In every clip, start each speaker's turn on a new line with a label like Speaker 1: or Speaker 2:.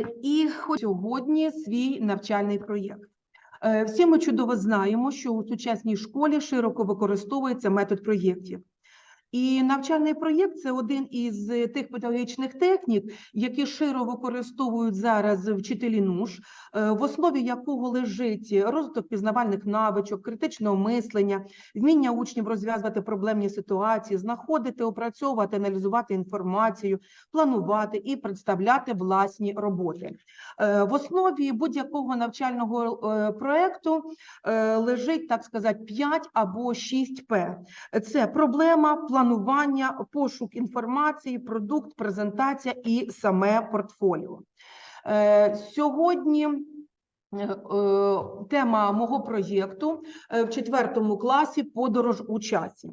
Speaker 1: Е, І сьогодні свій навчальний проєкт. Е, Всі ми чудово знаємо, що у сучасній школі широко використовується метод проєктів. І навчальний проєкт це один із е, тих педагогічних технік, які широко використовують зараз вчителі НУШ, е, в основі якого лежить розвиток пізнавальних навичок, критичного мислення, вміння учнів розв'язувати проблемні ситуації, знаходити, опрацьовувати, аналізувати інформацію, планувати і представляти власні роботи. Е, В основі будь-якого навчального проекту е, лежить, так сказати, 5 або 6 П. Це проблема, планування, пошук інформації, продукт, презентація і саме портфоліо. Е, Сьогодні е, тема мого проєкту е, в четвертому класі подорож у часі.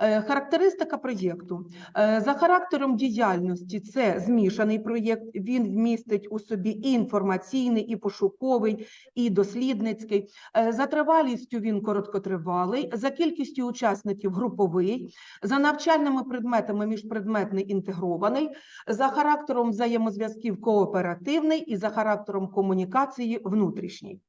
Speaker 1: Е, Характеристика проєкту. Е, За характером діяльності це змішаний проєкт. Він вмістить у собі і інформаційний, і пошуковий, і дослідницький. Е, За тривалістю він короткотривалий, за кількістю учасників груповий, за навчальними предметами міжпредметний інтегрований, за характером взаємозв'язків кооперативний і за характером комунікації внутрішній.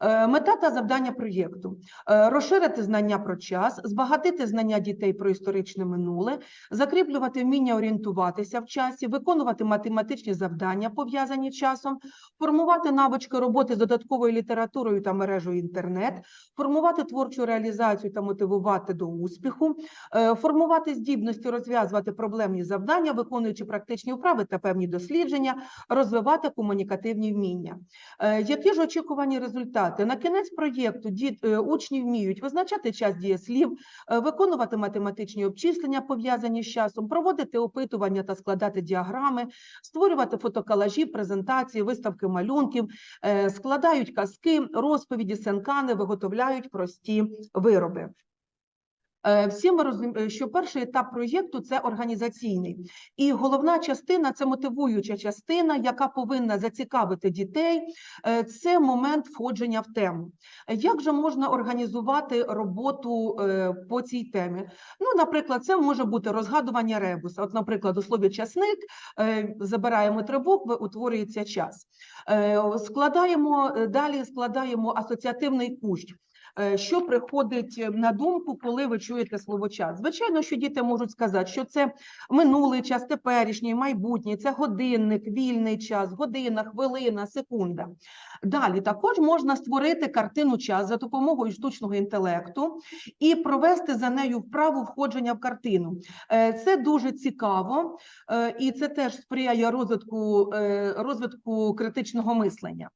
Speaker 1: Е, Мета та завдання проєкту е, розширити знання про час, збагатити знання дітей про історичне минуле, закріплювати вміння орієнтуватися в часі, виконувати математичні завдання, пов'язані часом, формувати навички роботи з додатковою літературою та мережею інтернет, формувати творчу реалізацію та мотивувати до успіху, е, формувати здібності розв'язувати проблемні завдання, виконуючи практичні вправи та певні дослідження, розвивати комунікативні вміння. Які ж очікувані результати? На кінець проєкту діт, е, учні вміють визначати час дієслів, е, виконувати математичні обчислення, пов'язані з часом, проводити опитування та складати діаграми, створювати фотокалажі, презентації, виставки малюнків, е, складають казки, розповіді, сенкани, виготовляють прості вироби. Е, Всі ми розуміємо, що перший етап проєкту це організаційний, і головна частина це мотивуюча частина, яка повинна зацікавити дітей. е, Це момент входження в тему. Як же можна організувати роботу е, по цій темі? Ну, наприклад, це може бути розгадування ребуса. От, наприклад, у слові часник е, забираємо три букви, утворюється час. Е, Складаємо е, далі, складаємо асоціативний кущ. Е, Що приходить е, на думку, коли ви чуєте слово час? Звичайно, що діти можуть сказати, що це минулий час, теперішній, майбутній, це годинник, вільний час, година, хвилина, секунда. Далі також можна створити картину час за допомогою штучного інтелекту і провести за нею вправу входження в картину. Е, Це дуже цікаво, е, і це теж сприяє розвитку, розвитку критичного мислення.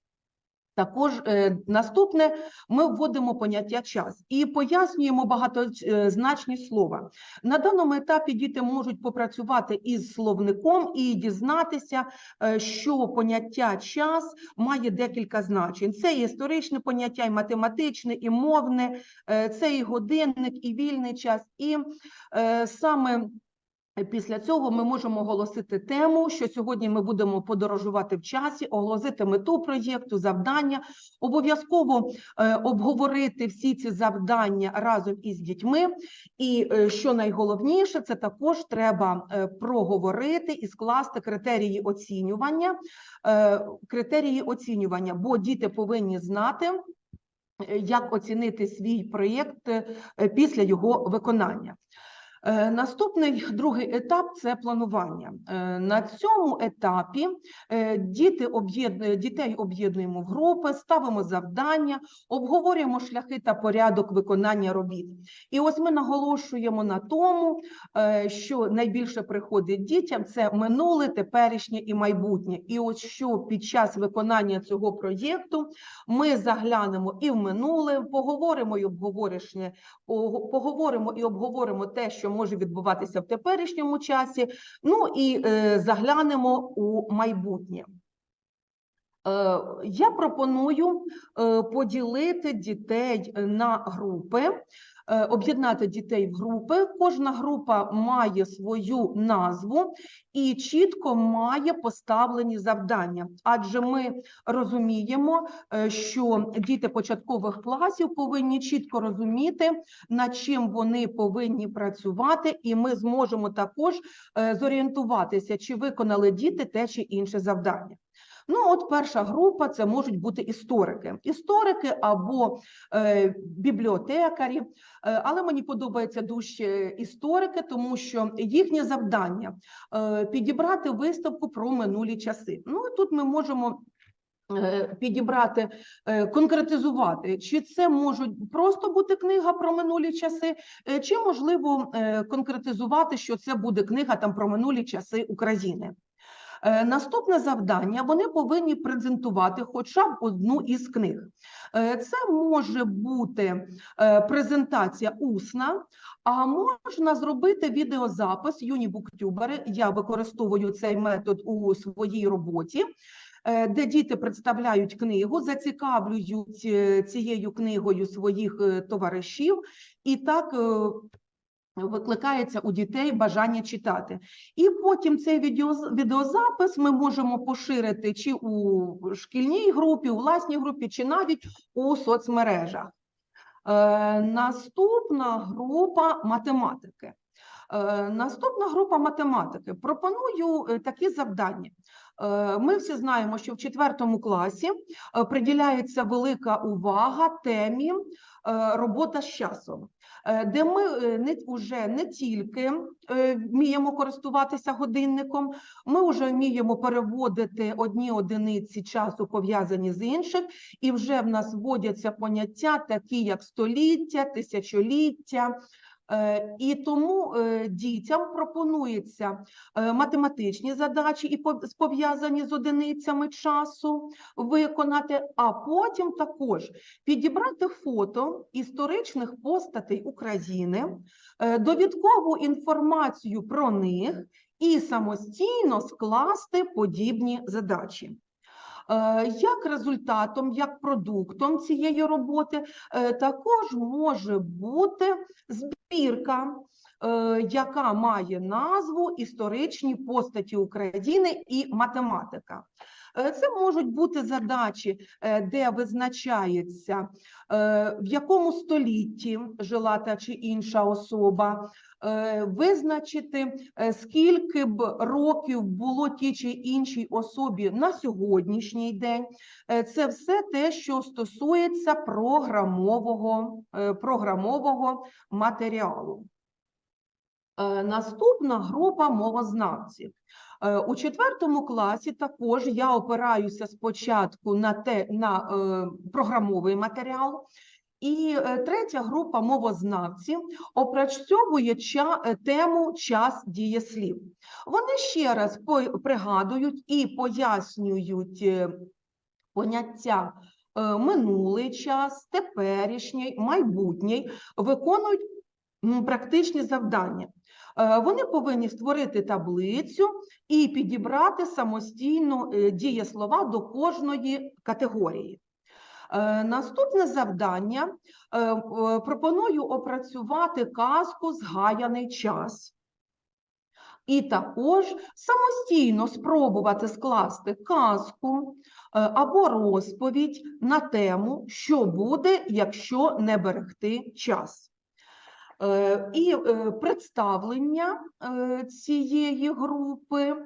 Speaker 1: Також е, наступне ми вводимо поняття час і пояснюємо багатозначні слова. На даному етапі діти можуть попрацювати із словником і дізнатися, е, що поняття час має декілька значень. Це і історичне поняття, і математичне, і мовне, е, це і годинник, і вільний час, і е, саме. Після цього ми можемо оголосити тему, що сьогодні ми будемо подорожувати в часі, оголосити мету проєкту, завдання, обов'язково е, обговорити всі ці завдання разом із дітьми. І е, що найголовніше, це також треба е, проговорити і скласти критерії оцінювання. Е, критерії оцінювання, бо діти повинні знати. е, Як оцінити свій проєкт е, після його виконання? Е, Наступний другий етап це планування. Е, На цьому етапі е, діти об'єднує- дітей об'єднуємо в групи, ставимо завдання, обговорюємо шляхи та порядок виконання робіт. І ось ми наголошуємо на тому, що найбільше приходить дітям це минуле, теперішнє і майбутнє. І ось що під час виконання цього проєкту ми заглянемо і в минуле, поговоримо і обговоришне, поговоримо і обговоримо те, що може відбуватися в теперішньому часі. Ну і е, заглянемо у майбутнє. Е, Я пропоную е, поділити дітей на групи, об'єднати дітей в групи. Кожна група має свою назву і чітко має поставлені завдання. Адже ми розуміємо, е, що діти початкових класів повинні чітко розуміти, над чим вони повинні працювати, і ми зможемо також е, зорієнтуватися, чи виконали діти те чи інше завдання. Ну, от перша група це можуть бути історики, історики або е, бібліотекарі. Е, Але мені подобається дужче історики, тому що їхнє завдання е, підібрати виставку про минулі часи. Ну тут ми можемо. е, Підібрати, е, конкретизувати, чи це можуть просто бути книга про минулі часи, чи можливо конкретизувати, що це буде книга там про минулі часи України. Е, Наступне завдання вони повинні презентувати хоча б одну із книг. Е, Це може бути е, презентація усна, а можна зробити відеозапис юні буктюбери. Я використовую цей метод у своїй роботі. Де діти представляють книгу, зацікавлюють цією книгою своїх товаришів, і так викликається у дітей бажання читати. І потім цей відеозапис ми можемо поширити чи у шкільній групі, у власній групі, чи навіть у соцмережах. Е, Наступна група математики. Е, Наступна група математики. Пропоную е, такі завдання. Е, Ми всі знаємо, що в четвертому класі е, приділяється велика увага темі робота з часом, де ми е, не вже не тільки е, вміємо користуватися годинником, ми вже вміємо переводити одні одиниці часу пов'язані з інших, і вже в нас вводяться поняття, такі як століття, тисячоліття. Е, І тому е, дітям пропонується е, математичні задачі і пов'язані з одиницями часу виконати, а потім також підібрати фото історичних постатей України, довідкову інформацію про них і самостійно скласти подібні задачі. Е, Як результатом, як продуктом цієї роботи е, також може бути збірка, е, яка має назву Історичні постаті України і математика. Е, Це можуть бути задачі, е, де визначається, е, в якому столітті жила та чи інша особа, визначити, скільки б років було тій чи іншій особі на сьогоднішній день. Це все те, що стосується програмового, програмового матеріалу. Наступна група мовознавців. Е, У четвертому класі також я опираюся спочатку на те на е, програмовий матеріал. І е, третя група мовознавців опрацьовує тему час дієслів. Вони ще раз пригадують і пояснюють поняття минулий час, теперішній, майбутній, виконують практичні завдання. Е, Вони повинні створити таблицю і підібрати самостійно е, дієслова до кожної категорії. Е, Наступне завдання пропоную опрацювати казку Згаяний час. І також самостійно спробувати скласти казку або розповідь на тему, що буде, якщо не берегти час. Е, І е, представлення е, цієї групи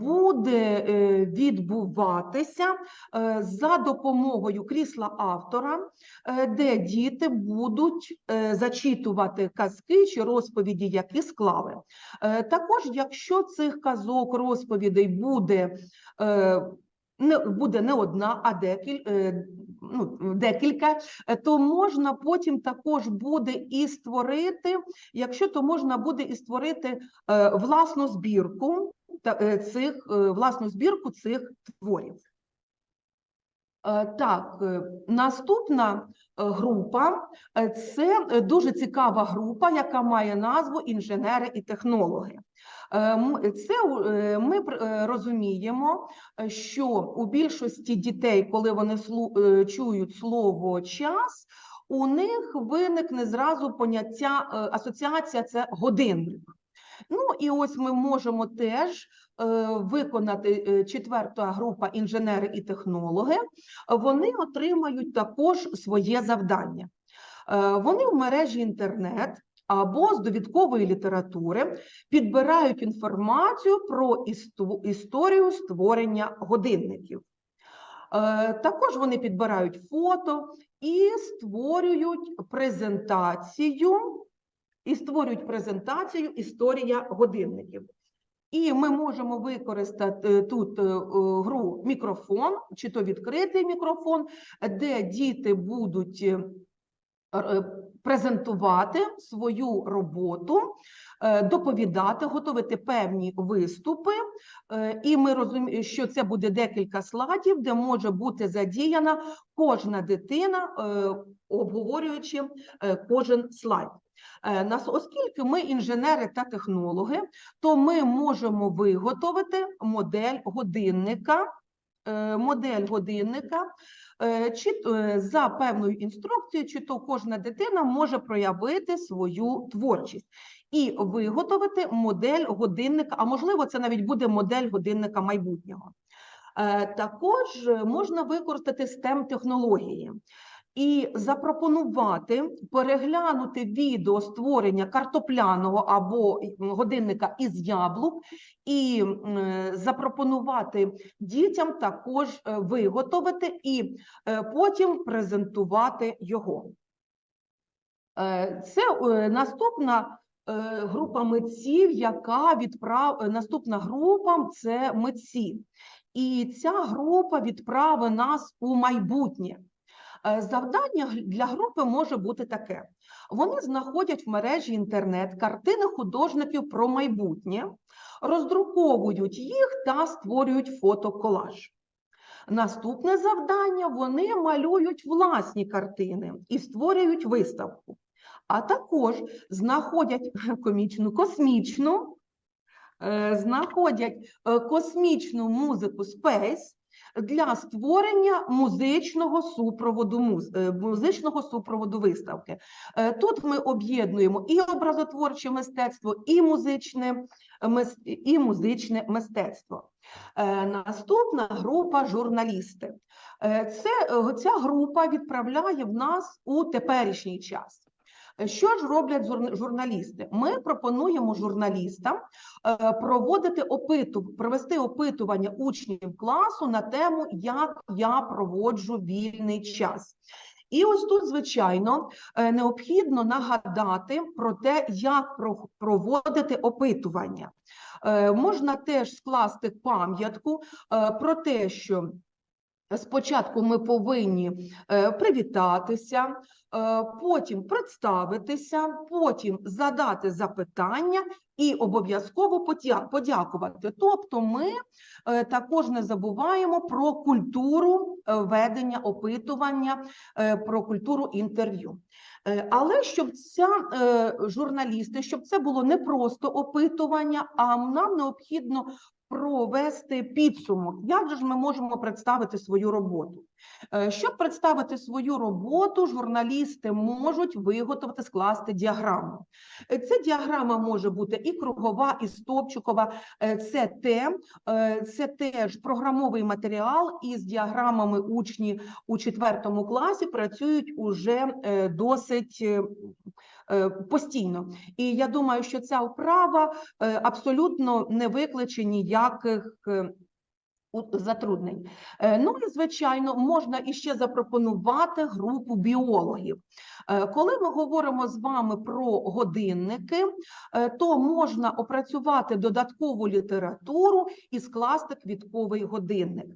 Speaker 1: буде відбуватися за допомогою крісла автора, де діти будуть зачитувати казки чи розповіді, які склали. Також, якщо цих казок, розповідей буде не буде не одна, а декіль, ну, декілька, е, то можна потім також буде і створити, якщо то можна буде і створити е, власну збірку та- е, цих власну збірку цих творів. Так, наступна група це дуже цікава група, яка має назву інженери і технологи. Е, Це е, ми е, розуміємо, що у більшості дітей, коли вони чують слово час, у них виникне зразу поняття асоціація це годинник. Ну і ось ми можемо теж виконати четверта група інженери і технологи. Вони отримають також своє завдання. Вони в мережі інтернет або з довідкової літератури підбирають інформацію про історію створення годинників. Е, Також вони підбирають фото і створюють презентацію, і створюють презентацію історія годинників. І ми можемо використати е, тут е, гру мікрофон, чи то відкритий мікрофон, де діти будуть презентувати свою роботу, е, доповідати, готувати певні виступи. Е, І ми розуміємо, що це буде декілька слайдів, де може бути задіяна кожна дитина, е, обговорюючи е, кожен слайд. Е, нас- Оскільки ми інженери та технологи, то ми можемо виготовити модель годинника, е, модель годинника, е, чи то, е, за певною інструкцією, чи то кожна дитина може проявити свою творчість і виготовити модель годинника, а можливо, це навіть буде модель годинника майбутнього. Е, Також е, можна використати STEM технології і запропонувати переглянути відео створення картопляного або годинника із яблук, і запропонувати дітям також е, виготовити і е, потім презентувати його. Е, Це наступна група митців, яка відправ... наступна група це митці. І ця група відправить нас у майбутнє. Е, Завдання для групи може бути таке: вони знаходять в мережі інтернет картини художників про майбутнє, роздруковують їх та створюють фотоколаж. Наступне завдання вони малюють власні картини і створюють виставку. А також знаходять комічну космічну, е, знаходять е, космічну музику Space для створення музичного супроводу е, музичного супроводу виставки. Е, Тут ми об'єднуємо і образотворче мистецтво, і музичне, і музичне мистецтво. Е, Наступна група журналісти. Е, Це, е, ця група відправляє в нас у теперішній час. Що ж роблять журналісти? Ми пропонуємо журналістам е, проводити опиту, провести опитування учнів класу на тему, як я проводжу вільний час. І ось тут, звичайно, е, необхідно нагадати про те, як проводити опитування. Е, Можна теж скласти пам'ятку про те, що спочатку ми повинні е, привітатися, е, потім представитися, потім задати запитання і обов'язково подякувати. Тобто ми е, також не забуваємо про культуру ведення опитування, про культуру інтерв'ю. Але щоб ця журналісти, щоб це було не просто опитування, а нам необхідно провести підсумок. Як же ж ми можемо представити свою роботу? Е, Щоб представити свою роботу, журналісти можуть виготовити, скласти діаграму. Е, Ця діаграма може бути і кругова, і стовпчикова. Е, Це те, це теж програмовий матеріал, і з діаграмами учні у четвертому класі працюють уже досить постійно. І я думаю, що ця вправа е, абсолютно не викличе ніяких е, затруднень. Е, Ну і звичайно, можна іще запропонувати групу біологів. Е, Коли ми говоримо з вами про годинники, е, то можна опрацювати додаткову літературу і скласти квітковий годинник.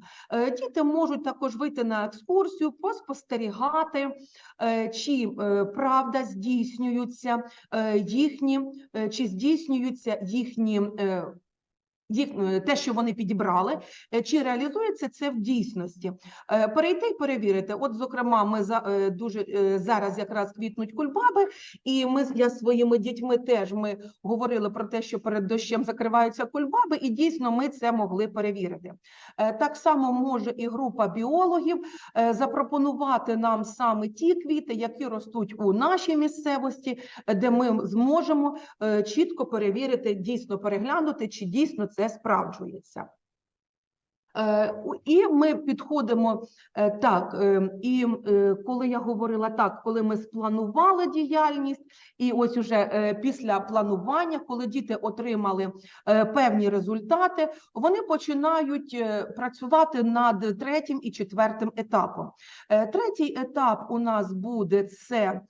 Speaker 1: Діти можуть також вийти на екскурсію, поспостерігати, чи правда здійснюються їхні, чи здійснюються їхні. Е, те, що вони підібрали, е, чи реалізується це в дійсності. Е, Перейти і перевірити. От, зокрема, ми за дуже зараз якраз квітнуть кульбаби, і ми я своїми дітьми теж ми говорили про те, що перед дощем закриваються кульбаби, і дійсно ми це могли перевірити. Так само може і група біологів запропонувати нам саме ті квіти, які ростуть у нашій місцевості, де ми зможемо чітко перевірити, дійсно переглянути, чи дійсно це справджується. Е, І ми підходимо е, так. е, І коли я говорила так, коли ми спланували діяльність, і ось уже після планування, коли діти отримали певні результати, вони починають працювати над третім і четвертим етапом. Третій етап у нас буде це.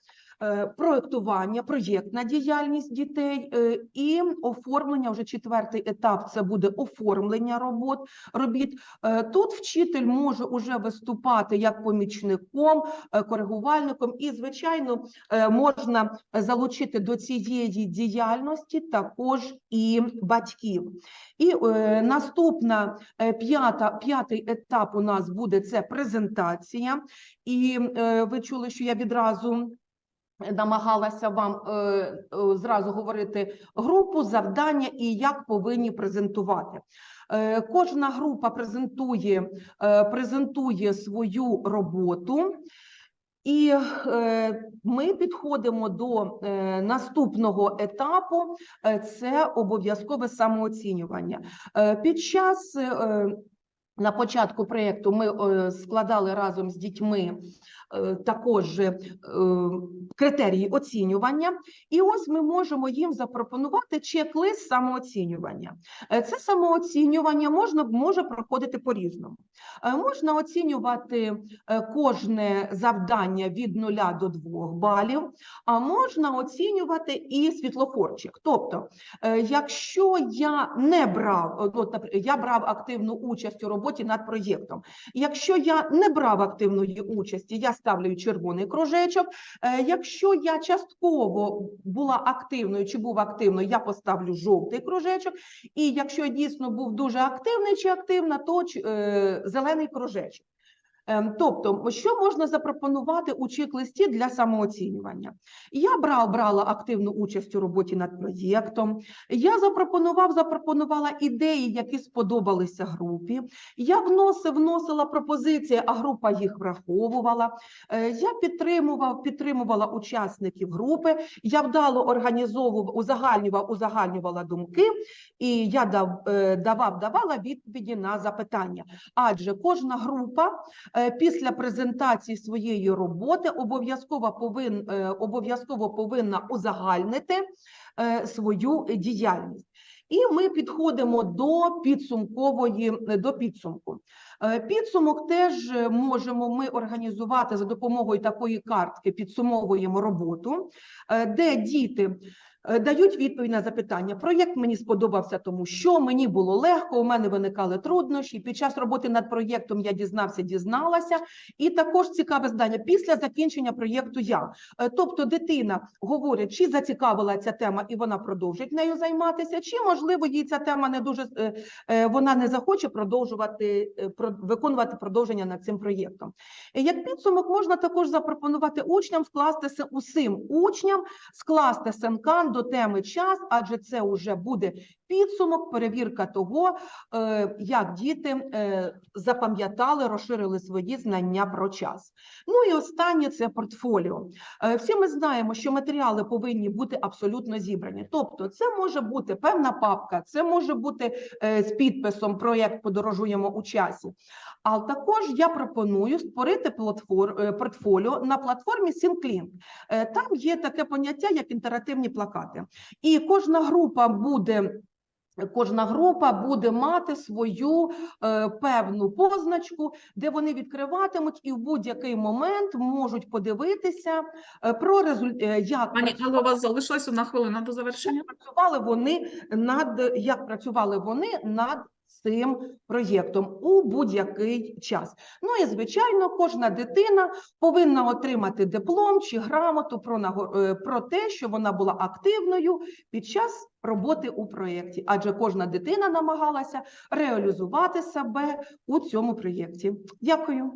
Speaker 1: Е, Проектування, проєктна діяльність дітей е, і оформлення. Вже четвертий етап це буде оформлення робот робіт. Е, Тут вчитель може уже виступати як помічником, коригувальником, і звичайно можна залучити до цієї діяльності також і батьків. І наступна п'ята, п'ятий етап у нас буде це презентація. І ви чули, що я відразу намагалася вам е, е, зразу говорити групу, завдання і як повинні презентувати. Е, Кожна група презентує, презентує свою роботу. І ми підходимо до наступного етапу, це обов'язкове самооцінювання. Під час на початку проєкту ми складали разом з дітьми також е, критерії оцінювання, і ось ми можемо їм запропонувати чек-лист самооцінювання. Е, Це самооцінювання можна може проходити по-різному. Е, Можна оцінювати е, кожне завдання від 0 до 2 балів, а можна оцінювати і світлофорчик. Тобто, е, якщо я не брав, от, я брав активну участь у роботі над проєктом. Якщо я не брав активної участі, я ставлю червоний кружечок. Е, Якщо я частково була активною чи був активною, я поставлю жовтий кружечок. І якщо я дійсно був дуже активний чи активна, то е, зелений кружечок. Ем, Тобто, що можна запропонувати у чек-листі для самооцінювання? Я брав, брала активну участь у роботі над проєктом. Я запропонував, запропонувала ідеї, які сподобалися групі. Я вносив, вносила пропозиції, а група їх враховувала. Е, Я підтримував, підтримувала учасників групи. Я вдало організовував, узагальнював, узагальнювала думки, і я дав, е, давав, давала відповіді на запитання. Адже кожна група після презентації своєї роботи обов'язково повин, е, обов'язково повинна узагальнити е, свою діяльність. І ми підходимо до підсумкової до підсумку. Е, Підсумок теж е, можемо ми організувати за допомогою такої картки. Підсумовуємо роботу, е, де діти е, дають відповідь на запитання. Проєкт мені сподобався, тому що мені було легко. У мене виникали труднощі. Під час роботи над проєктом я дізнався, дізналася. І також цікаве здання після закінчення проєкту. Я Е, тобто, дитина говорить, чи зацікавила ця тема, і вона продовжить нею займатися, чи можливо їй ця тема не дуже е, е, вона не захоче продовжувати е, про- виконувати продовження над цим проєктом. Е, Як підсумок можна також запропонувати учням скласти усім учням скласти сенкан до теми час, адже це вже буде підсумок, перевірка того, е, як діти е, запам'ятали, розширили свої знання про час. Ну і останнє це портфоліо. Е, Всі ми знаємо, що матеріали повинні бути абсолютно зібрані. Тобто, це може бути певна папка, це може бути з підписом проєкт подорожуємо у часі. А також я пропоную створити портфоліо на платформі SyncLink. Там є таке поняття, як інтерактивні плакати. І кожна група буде. Кожна група буде мати свою е, певну позначку, де вони відкриватимуть і в будь-який момент можуть подивитися е, про результат, як
Speaker 2: Пані
Speaker 1: працювали-
Speaker 2: у вас залишилось на хвилину до завершення.
Speaker 1: працювали вони над як працювали вони над цим проєктом у будь-який час. Ну і звичайно, кожна дитина повинна отримати диплом чи грамоту про е, про те, що вона була активною під час роботи у проєкті, адже кожна дитина намагалася реалізувати себе у цьому проєкті. Дякую.